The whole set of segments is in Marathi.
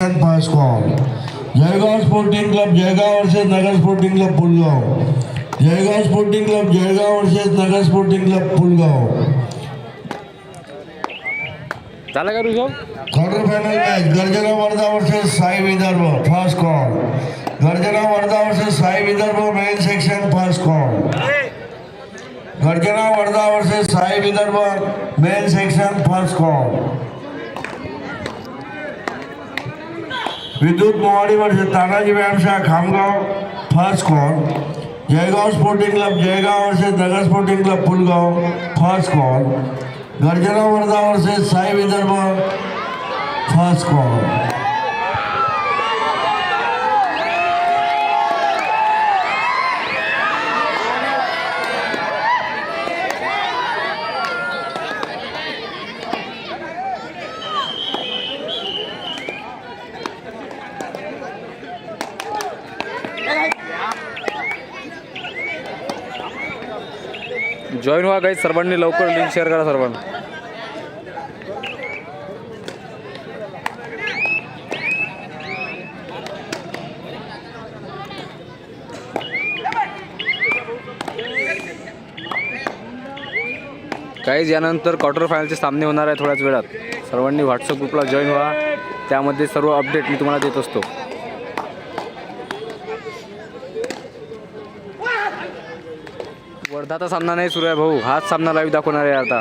Call Jalgaon sporting club Jalgaon versus Nagar sporting club Pulgaon Jalgaon sporting club Jalgaon versus Nagar sporting club Pulgaon झाला का Rishabh quarter final match Garjana Wardha versus Sai Vidarbha first call Garjana Wardha versus Sai Vidarbha main section first call Garjana Wardha versus Sai Vidarbha main section first call Vidyut Mowadi versus Tanaji व्यायामशाळा Khamgaon first call Jaygaon sporting club Jaygaon versus Nagar sporting club Pulgaon first call Garjana Wardha versus Sai Vidarbha first call. Join व्हा काही सर्वांनी लवकर लिंक शेअर करा सर्वांना. काहीच यानंतर क्वार्टर फायनलचे सामने होणार आहे थोड्याच वेळात. सर्वांनी व्हॉट्सअप ग्रुपला जॉईन व्हा. त्यामध्ये सर्व अपडेट मी तुम्हाला देत असतो. वर्धाचा सामना नाही सुरू आहे भाऊ. हाच सामना लाईव्ह दाखवणार आहे आता.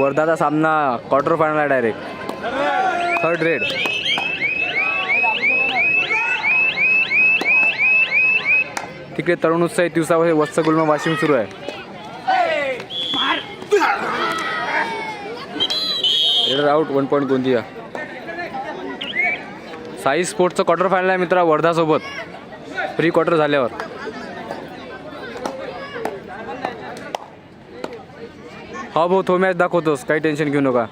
वर्धाचा सामना क्वार्टर फायनल आहे डायरेक्ट थर्ड रेड तिकडे तरुण उत्साह दिवसावर वस्त गुलम वाशिम सुरू आहे. Raider out one point Gondia. Sai स्पोर्ट्सचं quarter final आहे मित्रा वर्धासोबत. प्री क्वार्टर झाल्यावर. हा भाऊ तो मॅच दाखवतोस. काही टेन्शन घेऊ नका.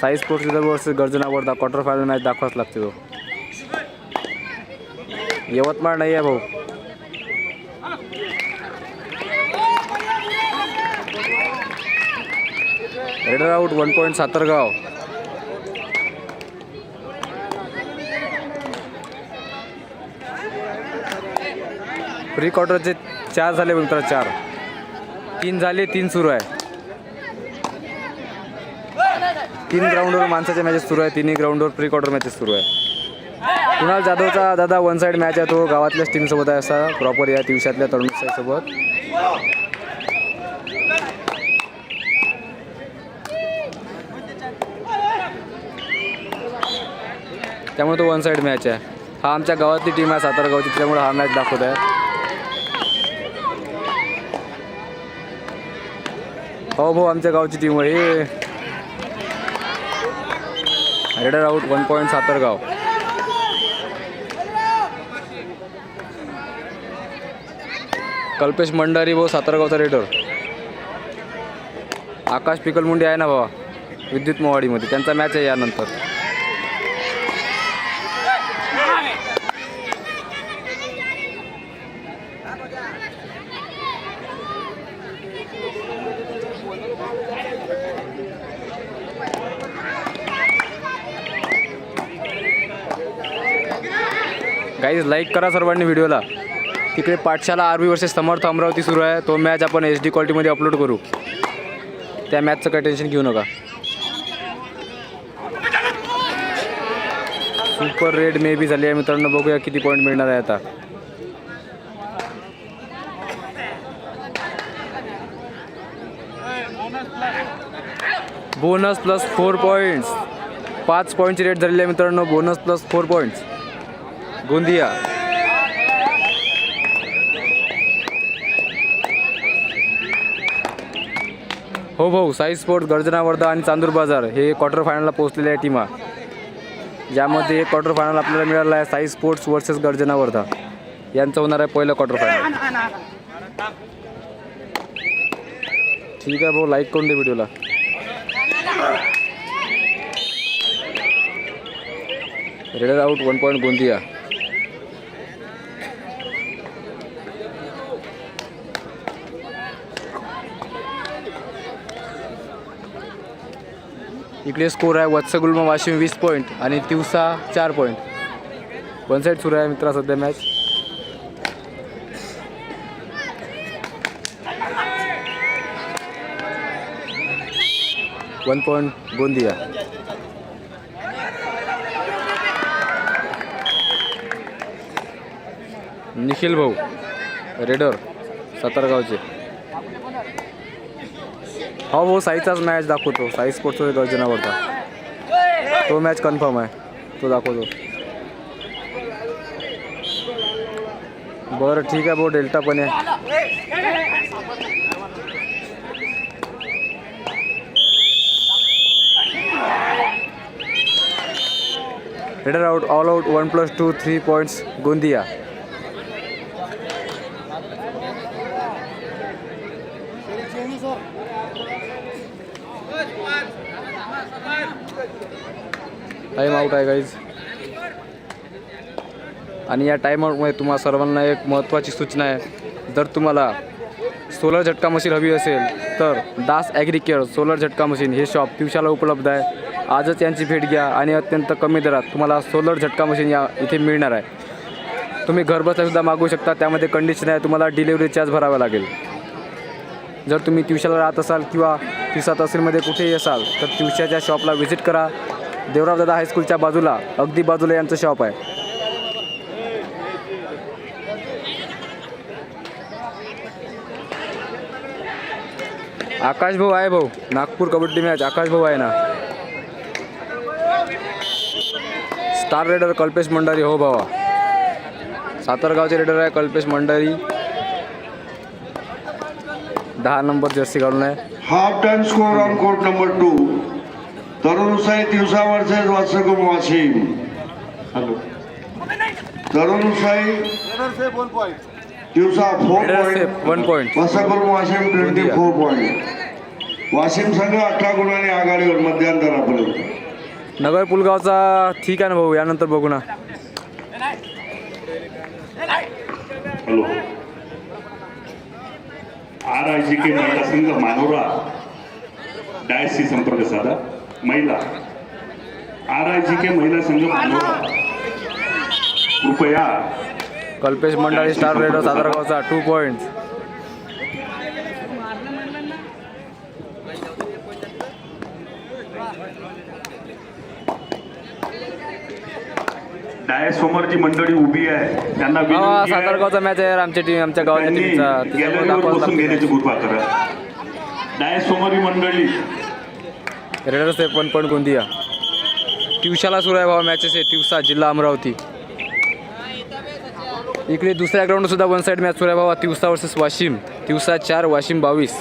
Sai sports Vidarbha versus Garjana Wardha. Quarter final match दाखवाच लागते तो यवतमाळ नाही आहे भाऊ. Raider out one point Satargaon. Pre क्वार्टरचे चार झाले मित्र चार. तीन झाले तीन सुरू आहे. तीन ग्राउंडवर माणसाच्या मॅचेस सुरू आहे तिन्ही ग्राउंडवर प्री क्वार्टर मॅचेस सुरू आहे. कुणाल जाधवचा दादा वन साईड मॅच आहे तो गावातल्याच टीमसोबत आहे असा प्रॉपर या दिवसातल्या तरुण सोबत. त्यामुळे तो वन साईड मॅच आहे. हा आमच्या गावातली टीम आहे सातारा गावची त्यामुळे हा मॅच दाखवत आहे हो भाऊ आमच्या गावची टीम आहे. Raider out one point Satargaon. Kalpesh Mandari भाऊ सातारगावचा रेडर आकाश पिकलमुंडे आहे ना भावा विद्युत मोवाडीमध्ये त्यांचा मॅच आहे यानंतर. गाईज लाईक करा सर्वांनी व्हिडिओला. तिकडे पाठशाला आर वर्सेस समर्थ अमरावती सुरू आहे. तो मॅच आपण एच डी क्वालिटीमध्ये अपलोड करू. त्या मॅचचं काही टेन्शन घेऊ नका. सुपर रेड मे बी झाली आहे मित्रांनो. बघूया किती पॉईंट मिळणार आहे आता. बोनस प्लस फोर पॉईंट्स पाच पॉईंटची रेट झालेली आहे मित्रांनो. Bonus plus four points Gondia. हो भाऊ साई स्पोर्ट्स गर्जना वर्धा आणि चांदूर बाजार हे क्वार्टर फायनलला पोहोचलेल्या आहे टीमा. ज्यामध्ये एक क्वार्टर फायनल आपल्याला मिळालं आहे साई स्पोर्ट्स वर्सेस गर्जना वर्धा. यांचं होणार आहे पहिलं क्वार्टर फायनल ठीक आहे भाऊ लाईक करून दे व्हिडिओला. Raider out one point Gondia. इकडे स्कोर आहे वत्सगुल्म वाशिम वीस पॉईंट आणि तिवसा चार पॉईंट वन साईड सुरू आहे मित्रा सध्या match one point Gondia. Nikhil भाऊ रेडर सातारगावचे. हो भाऊ साईचाच मॅच दाखवतो. साई स्पोर्ट्सवर गर्जनावरचा तो मॅच कन्फर्म आहे. तो दाखवतो. बरं ठीक आहे भाऊ. डेल्टा पण आहे. Raider out all out one plus two three points Gondia. Time out आहे गाईज आणि या टाईम आउटमध्ये तुम्हा सर्वांना एक महत्त्वाची सूचना आहे. जर तुम्हाला सोलर झटका मशीन हवी असेल तर दास ॲग्रिकेअर सोलर झटका मशीन हे शॉप दिवसाला उपलब्ध आहे. आजच यांची भेट घ्या आणि अत्यंत कमी दरात तुम्हाला सोलर झटका मशीन या इथे मिळणार आहे. तुम्ही घरबसल्यासुद्धा मागवू शकता त्यामध्ये कंडिशन आहे तुम्हाला डिलिव्हरी चार्ज भरावा लागेल. जर तुम्ही ट्युशनला राहत असाल किंवा तिसा तहसीलमध्ये कुठेही असाल तर ट्युशाच्या शॉपला व्हिजिट करा. देवराव दादा हायस्कूलच्या बाजूला. अगदी बाजूला यांचं शॉप आहे. आकाश भाऊ आहे भाऊ. नागपूर कबड्डी मॅच आकाश भाऊ आहे ना. स्टार रेडर कल्पेश मंडारी हो भावा. सातारगावचे रेडर आहे कल्पेश मंडारी. दहा नंबर जर्सी घालून आहे. Half time score on court number two Tarun Sai दिवसा वर्सेस वात्सगुम वाशिम हॅलो तरुण साई दिवसा four point one point Washim twenty four point Washim संघ अठरा गुणांनी आघाडीवर मध्यंतरापर्यंत. नगर पुलगावचा ठीक आहे ना भाऊ यानंतर बघू ना. Hello. R I G K महिला संघ मानोरा. डायसशी संपर्क साधा. महिला. आर आय जी के महिला संघ कृपया. कल्पेश मंडाळी स्टार रेडर सातारगावचा टू पॉईंट डायसमोर जी मंडळी उभी आहे. त्यांना सातारगावचा मॅच आहे आमच्या टीम आमच्या गावाच्या टीमचा बसून. घेण्याची कृपा करा डायसमोर मंडळी. रेडर्स आहे पण पॉईंट गोंदिया. तिवशाला सुरू आहे भावा मॅचेस आहे तिवसा जिल्हा अमरावती. इकडे दुसऱ्या ग्राउंड सुद्धा वन साईड मॅच सुरू आहे भावा तिवसा वर्सेस वाशिम. तिवसा चार वाशिम बावीस.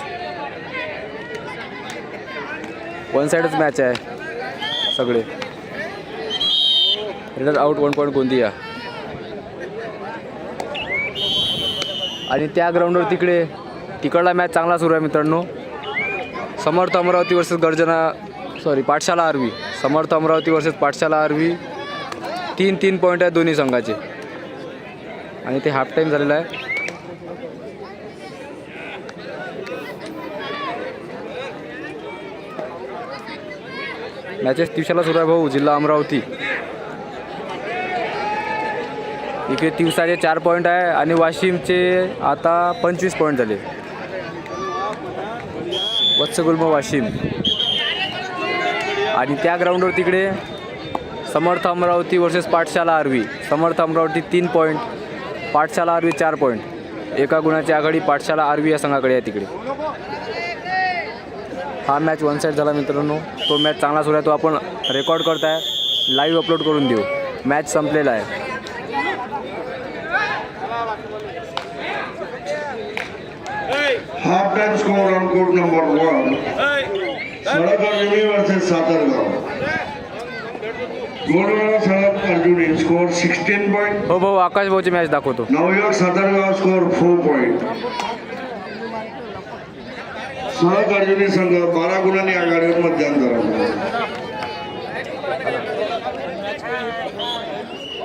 वन साईडच मॅच आहे सगळे. Raider out one point Gondia. आणि त्या ग्राउंडवर तिकडे तिकडला मॅच चांगला सुरू आहे मित्रांनो. Samarth Amravati versus Garjana sorry Pathshala Arvi. Samarth Amravati versus Pathshala Arvi. तीन तीन पॉईंट आहेत दोन्ही संघाचे. आणि ते हाफ टाईम झालेला आहे. मॅचेस दिवसाला सुरू आहे भाऊ जिल्हा अमरावती. इकडे तिवसाचे चार पॉईंट आहे आणि वाशिमचे आता पंचवीस पॉईंट झाले. वत्सगुल्म वाशिम. आणि त्या ग्राउंडवर तिकडे समर्थ अमरावती वर्सेस पाठशाला आरवी. समर्थ अमरावती तीन पॉईंट पाठशाला आरवी चार पॉईंट एका गुणाची आघाडी पाठशाला आरवी या संघाकडे आहे तिकडे. हा मॅच वन साईड झाला मित्रांनो. तो मॅच चांगला सुरू आहे तो आपण रेकॉर्ड करताय. लाईव्ह अपलोड करून देऊ. मॅच संपलेला आहे. Half time score on court number one Sadak Arjuni versus सातरगांव. Golwala सड़क अर्जुनी स्कोर 16 पॉइंट हो भाऊ आकाश भाऊची मॅच दाखवतो. नवयुवक सातरगाव स्कोर 4 पॉइंट सड़क अर्जुनी संघ बारा गुणांनी आघाडीवर मध्यंतरापर्यंत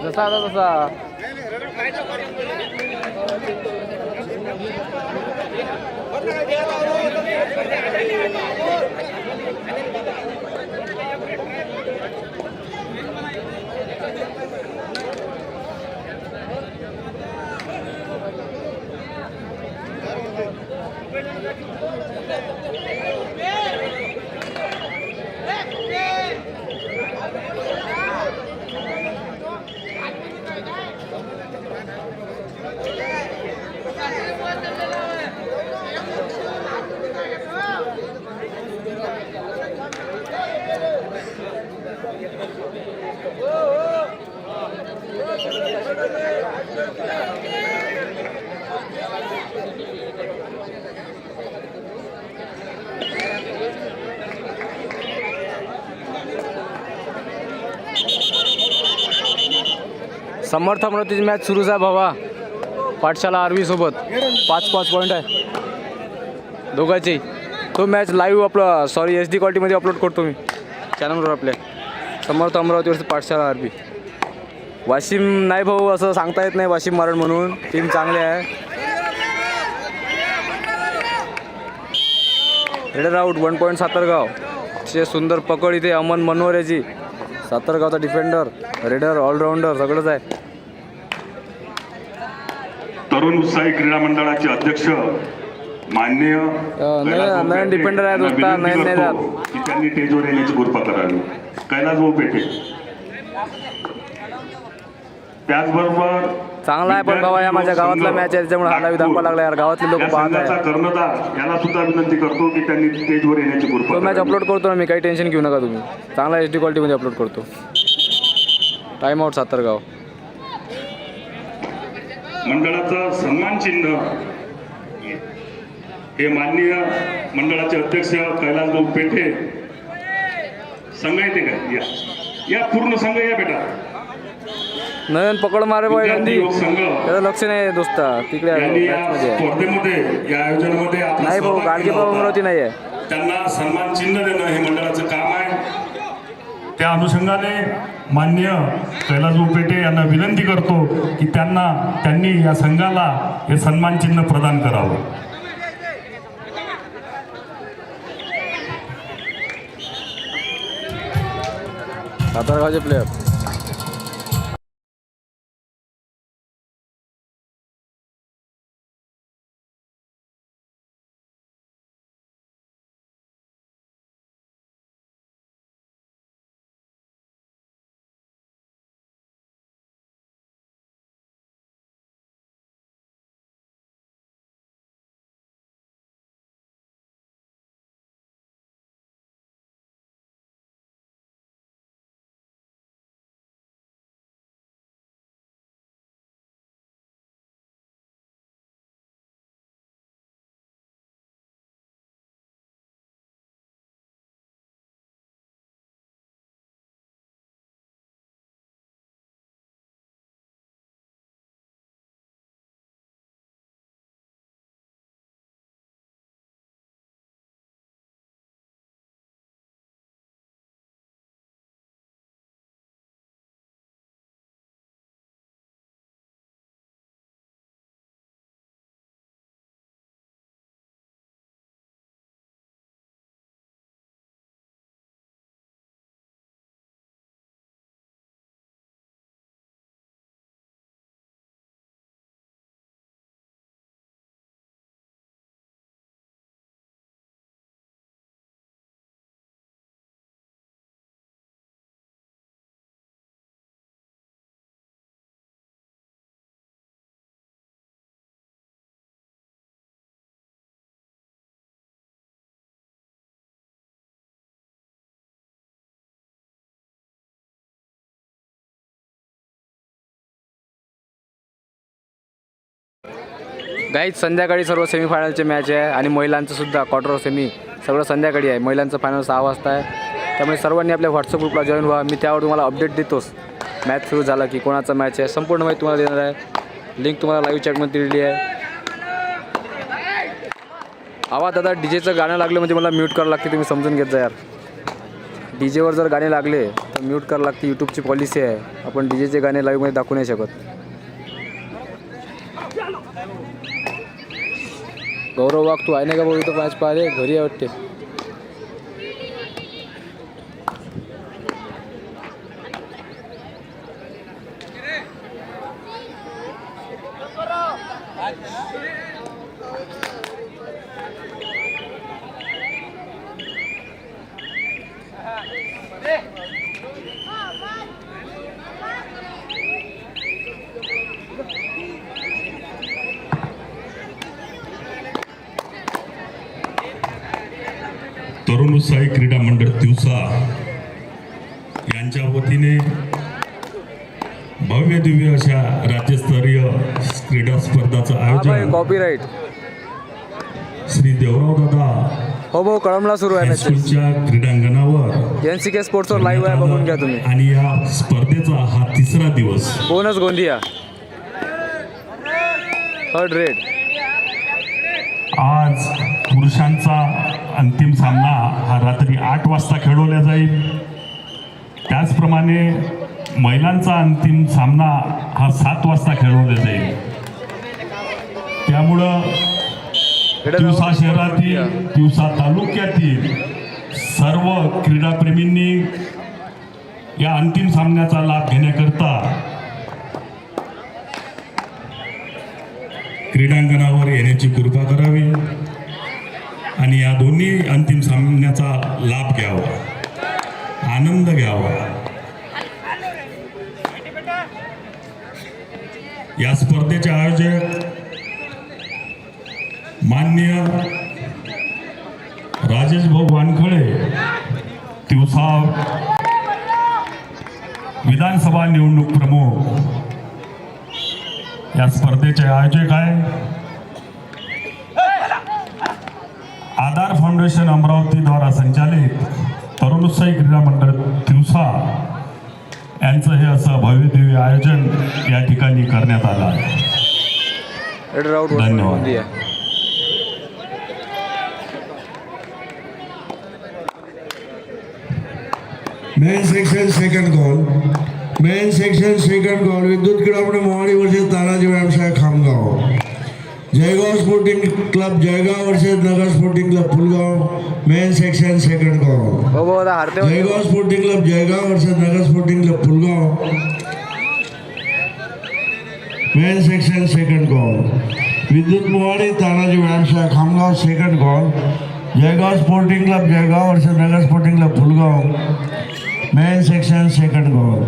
जसा आता तसा. Adelante. समर्थ अमरावतीची मॅच सुरूच आहे भावा. पाठशाला आर्वीसोबत पाच पाच पॉईंट आहे. दोघांची. तो मॅच लाईव्ह आपलं सॉरी एच डी क्वालिटीमध्ये अपलोड करतो मी. चॅनलवर आपल्या. समर्थ अमरावतीवरचं पाठशाला आरबी वाशिम नाही भाऊ असं सांगता येत नाही वाशिम मारण म्हणून. टीम चांगली आहे. Raider out one point Satargaon. अतिशय सुंदर पकड इथे अमन मनोहर याची. सातरगावचा डिफेंडर रेडर ऑलराऊंडर सगळंच आहे. तरुण उत्साही क्रीडा मंडळाचे अध्यक्ष मान्य नयन- कैलास भाऊ नयन पेठे डिपेंडर आहे यांना विनंती नयन नाही करतो की त्यांनी टेजवर येण्याची कृपा करावी. कैलास भाऊ पेठे त्याचबरोबर चांगला आहे पण बाबा, या माझ्या गावातला match आहे, त्याच्यामुळे हा live दाखवा लागला यार. गावातले लोकं पाहत आहे. याला सुद्धा विनंती करतो की त्यांनी स्टेजवर येण्याची कृपा तो मॅच. अपलोड करतो ना मी काही टेन्शन घेऊ नका तुम्ही. चांगला एच डी क्वालिटीमध्ये अपलोड करतो. Time out Satargaon. मंडळाचं सन्मान चिन्ह. हे माननीय मंडळाचे अध्यक्ष कैलास भाऊ पेठे. संघ येते का या. या पूर्ण संघ या बेटा. नयन पकड मारे बॉय संघ. त्याचं लक्ष नाही दोस्ता. तिकडे नाही भाऊ गाडगे होता. अमरावती नाही आहे त्यांना सन्मान चिन्ह देणं हे मंडळाचं काम आहे. त्या अनुषंगाने मान्य कैलासभाऊ पेठे यांना विनंती करतो की त्यांना त्यांनी या संघाला हे सन्मान चिन्ह प्रदान करावं. सातारगावचे प्लेयर गाईज संध्याकाळी सर्व सेमीफायनलचे मॅच आहे आणि महिलांचं सुद्धा क्वार्टर सेमी सगळं संध्याकाळी आहे. महिलांचं फायनल सहा वाजता आहे. त्यामुळे सर्वांनी आपल्या व्हॉट्सअप ग्रुपला जॉईन व्हा. मी त्यावर तुम्हाला अपडेट देतोच. मॅच सुरू झाला की कोणाचा मॅच आहे संपूर्ण माहिती तुम्हाला देणार आहे. लिंक तुम्हाला लाईव्ह चॅटमध्ये दिलेली आहे. आवाज दादा डी जेचं गाणं लागलं म्हणजे मला म्यूट करावं लागते तुम्ही समजून घेत जा यार. डी जेवर जर गाणे लागले तर म्यूट करावं लागते. यूट्यूबची पॉलिसी आहे. आपण डी जेचे गाणे लाईव्हमध्ये दाखवू नाही शकत. गौरव वाघ तू आहे नाही का भाऊ? इथं मॅच पाहिले घरी आहे वाटते. तरुण उत्साही क्रीडा मंडळ दिवसा यांच्या वतीने भव्य दिव्य अशा राज्यस्तरीय क्रीडा स्पर्धाचं आयोजन कॉपीराईट श्री देवराव दादा हो भाऊ कळमला सुरू आहे मॅचेस हायस्कूलच्या क्रीडांगणावर एन सी के स्पोर्ट्सवर लाईव्ह आहे बघून घ्या तुम्ही. आणि या स्पर्धेचा हा तिसरा दिवस. बोनस गोंदिया. थर्ड रेड आज पुरुषांचा अंतिम सामना हा रात्री आठ वाजता खेळवला जाईल. त्याचप्रमाणे महिलांचा अंतिम सामना हा सात वाजता खेळवला जाईल. त्यामुळं तिवसा शहरातील तिवसा तालुक्यातील सर्व क्रीडाप्रेमींनी या अंतिम सामन्याचा लाभ घेण्याकरता क्रीडांगणावर येण्याची कृपा करावी. आणि या दोन्ही अंतिम सामन्याचा लाभ घ्यावा. आनंद घ्यावा. या स्पर्धेचे आयोजक मान्य राजेश भाऊ वानखळे तिवसा विधानसभा निवडणूक प्रमुख. या स्पर्धेचे आयोजक आहे आधार फाउंडेशन अमरावती द्वारा संचालित तरुणोत्साही क्रीडा मंडळ तिवसा यांचं हे असं भव्यदिव्य आयोजन या ठिकाणी करण्यात आलं आहे. धन्यवाद. Main section second call main section second call Vidyut क्रीडामंडळ मोहाडी वर्सेस तानाजी व्यायामशाळा Khamgaon. Jaygaon sporting club Jaygaon versus Nagar sporting club Phulgaon main section second हो. Jaygaon sporting club Jaygaon versus Nagar sporting club Phulgaon. Main section second call Vidyut Mohadi Tanaji व्यायामशाळा Khamgaon second call Jaygaon sporting club Jaygaon versus Nagar sporting club Phulgaon. Main section second call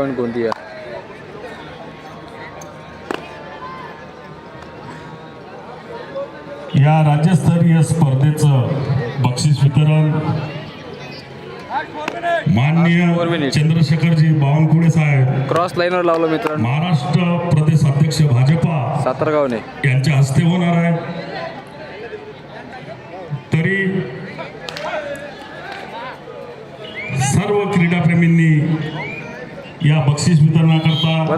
point Gondia या राज्यस्तरीय स्पर्धेचं बक्षीस वितरण माननीय चंद्रशेखरजी बावनकुळे साहेब क्रॉस लाईनवर लावलं मित्रांनो. महाराष्ट्र प्रदेश अध्यक्ष भाजपा सातारगावने. यांच्या हस्ते होणार आहे. तरी सर्व क्रीडाप्रेमींनी या बक्षीस वितरणाकरता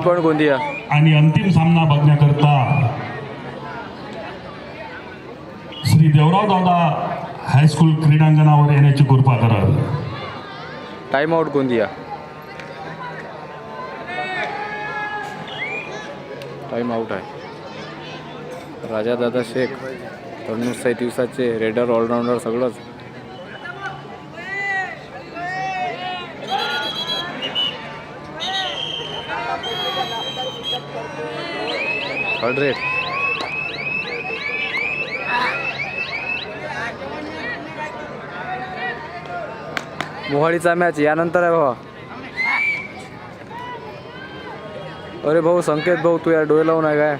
आणि अंतिम सामना बघण्याकरता श्री देवराव दादा हायस्कूल क्रीडांगणावर येण्याची कृपा करावी. Time out Gondia. Time out आहे. राजा दादा शेख तरुण साई दिवसाचे रेडर ऑलराऊंडर सगळंच. थर्ड मोहाळीचा मॅच यानंतर आहे भावा. अरे भाऊ संकेत भाऊ तू यार डोळे लावून आहे काय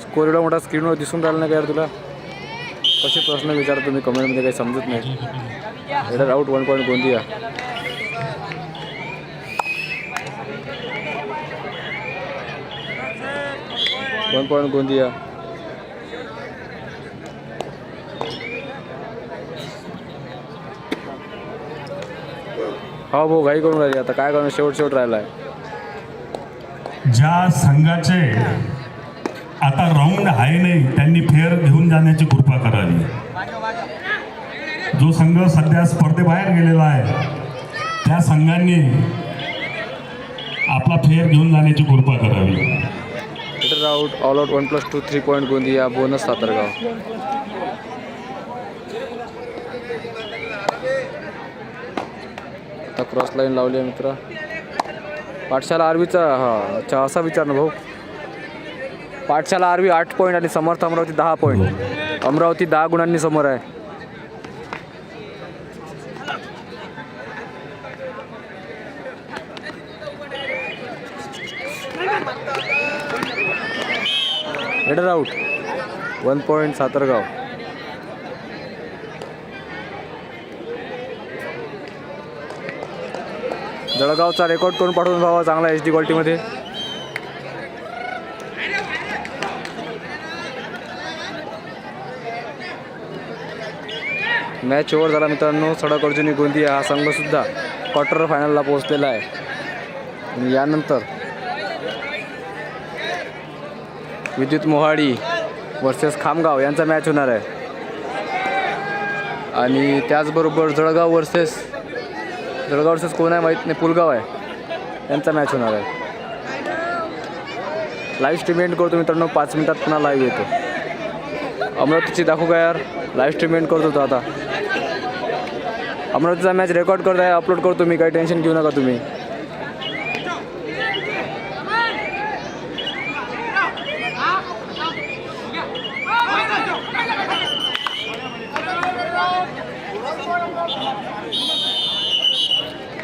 स्कोर एवढा मोठा स्क्रीनवर दिसून राहिला नाही का यार तुला? कसे प्रश्न विचारतो मी कमेंटमध्ये काही समजत नाही. Header out one point Gondia one point Gondia? हा भाऊ घाई करून राहिली. आता काय करणं शेवट शेवट राहिला आहे ज्या संघाचे आता राऊंड आहे नाही त्यांनी फेअर घेऊन जाण्याची कृपा करावी. जो संघ सध्या स्पर्धेबाहेर गेलेला आहे त्या संघांनी आपला फेअर घेऊन जाण्याची कृपा करावी. Hitter out all out one plus two three point Gondia bonus Satargaon आता क्रॉस लाईन लावली आहे मित्र पाठशाला आरवीचा हा अच्छा असा विचार ना भाऊ पाठशाला आरवी आठ पॉईंट आणि समर्थ अमरावती दहा पॉईंट अमरावती दहा गुणांनी समोर आहे. Header out one point Satargaon जळगावचा record करून पाठवून भावा चांगला एच डी क्वालिटीमध्ये मॅच ओव्हर झाला मित्रांनो. सडक अर्जुनी गोंदिया हा संघसुद्धा क्वार्टर फायनलला पोहोचलेला आहे. यानंतर विद्युत मोहाडी वर्सेस खामगाव यांचा मॅच होणार आहे. आणि त्याचबरोबर जळगाव वर्सेस जळगाव वर्सेस कोण आहे माहीत नाही पुलगाव आहे. यांचा मॅच होणार आहे. लाईव्ह स्ट्रीमेंट करतो मित्रांनो पाच मिनटात पुन्हा लाईव्ह येतो. अमरावतीची दाखवू का यार? लाईव्ह स्ट्रीमेंट करतो तो आता. अमरावतीचा मॅच रेकॉर्ड करत आहे अपलोड करतो मी काही टेन्शन घेऊ नका तुम्ही.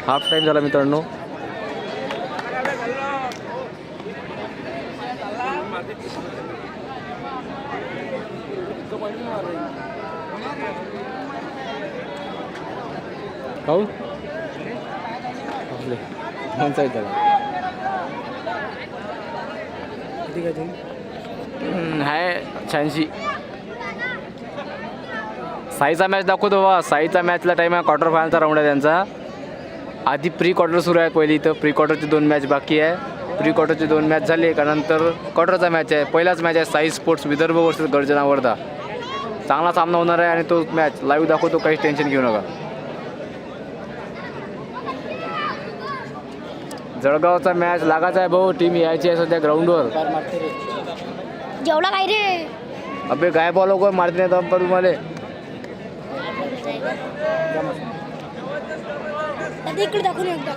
हाफ टाईम झाला मित्रांनो. हम्म, आहे शहाऐंशी. साईचा मॅच दाखवतो बा. साईचा मॅचला टाईम आहे. क्वार्टर फायनलचा राऊंड आहे त्यांचा. आधी प्री क्वार्टर सुरू आहे पहिली इथं. प्री क्वार्टरची दोन मॅच बाकी आहे. प्री क्वार्टरची दोन मॅच झाली. का नंतर क्वार्टरचा मॅच आहे. पहिलाच मॅच आहे साई स्पोर्ट्स विदर्भ वर्सेस गर्जना वर्धा. चांगला सामना होणार आहे आणि तो मॅच लाईव्ह दाखवतो. काहीच टेन्शन घेऊ नका. जळगावचा मॅच लागायचा आहे भाऊ. टीम यायची आहे सध्या ग्राउंडवर जेवढा काय रे? अबे काय बॉल कोण मारते नाही तर तुम्हाला दादा इकडे दाखवून एकदा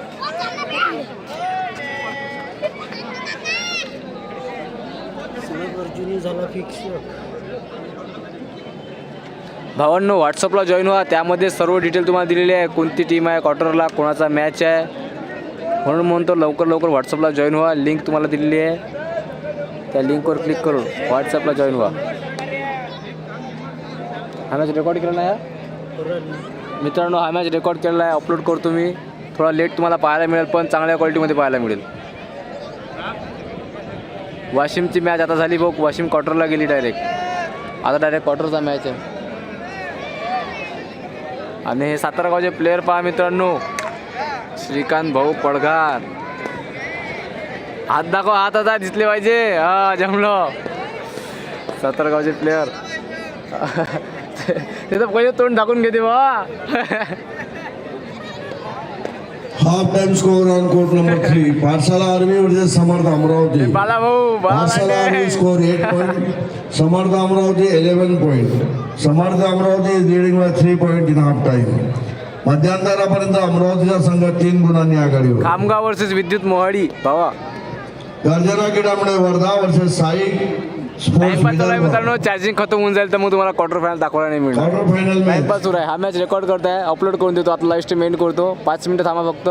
भावांनो व्हॉट्सअपला जॉईन व्हा. त्यामध्ये सर्व डिटेल तुम्हाला दिलेली आहे. कोणती टीम आहे क्वार्टरला कोणाचा मॅच आहे. म्हणून म्हणतो लवकर लवकर व्हॉट्सअपला जॉईन व्हा. लिंक तुम्हाला दिलेली आहे. त्या लिंकवर क्लिक करून व्हॉट्सअपला जॉईन व्हा. हा मॅच रेकॉर्ड केलेला आहे मित्रांनो हा मॅच रेकॉर्ड केलेला आहे. अपलोड करतो मी. थोडा लेट तुम्हाला पाहायला मिळेल पण चांगल्या क्वालिटीमध्ये पाहायला मिळेल. वाशिमची मॅच आता झाली बघ. वाशिम क्वार्टरला गेली डायरेक्ट आता डायरेक्ट क्वार्टरचा मॅच आहे. आणि हे सातारगावचे प्लेयर पहा मित्रांनो. श्रीकांत भाऊ पडघार. हात दाखव हात आता दिसले पाहिजे. हा जमलं. सातारगावचे प्लेयर ते तर पहिले तोंड दाखवून घेते बा. Half time score on court number three Pathshala army versus Samarth Amravati Bala भाऊ Pathshala army score eight point Samarth Amravati eleven point Samarth Amravati is leading by three point in half time मध्यांतरापर्यंत अमरावतीचा संघ तीन गुणांनी आघाडीवर खामगाव वर्सेस विद्युत मोहाडी. भावा. गर्जना क्रीडामुळे वर्धा वर्सेस साई. टाइमपास चालू आहे विदर्भ मित्रांनो. चार्जिंग खतम होऊन जाईल तर मग तुम्हाला क्वार्टर फायनल दाखवायला नाही मिळणार. टाइमपास सुरू आहे. हा मॅच रेकॉर्ड करताय. अपलोड करून देतो. आता लाईव्ह स्ट्रीम एंड करतो. पाच मिनिटं थांबा फक्त.